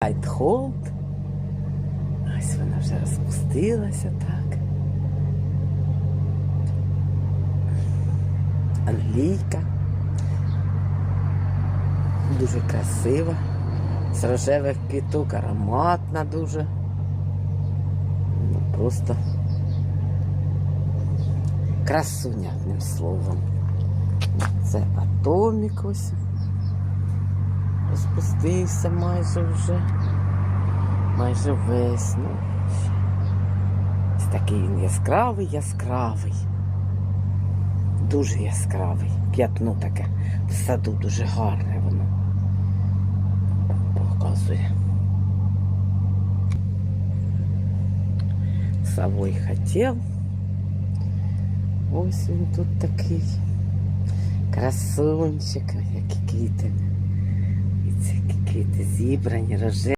Айтхолд. Ось вона вже розпустилася так. Англійка. Дуже красива. З рожевих квіток, ароматна дуже. Ну, просто красуня, одним словом. Це атомік ось. Розпустився майже вже. Майже весь. Ну, ось такий він яскравий, яскравий. Дуже яскравий. П'ятно таке в саду дуже гарне воно. Показує. Совой хотів. Ось він тут такий. Красунчик, які квіти. Квіти зібрані, рожеві.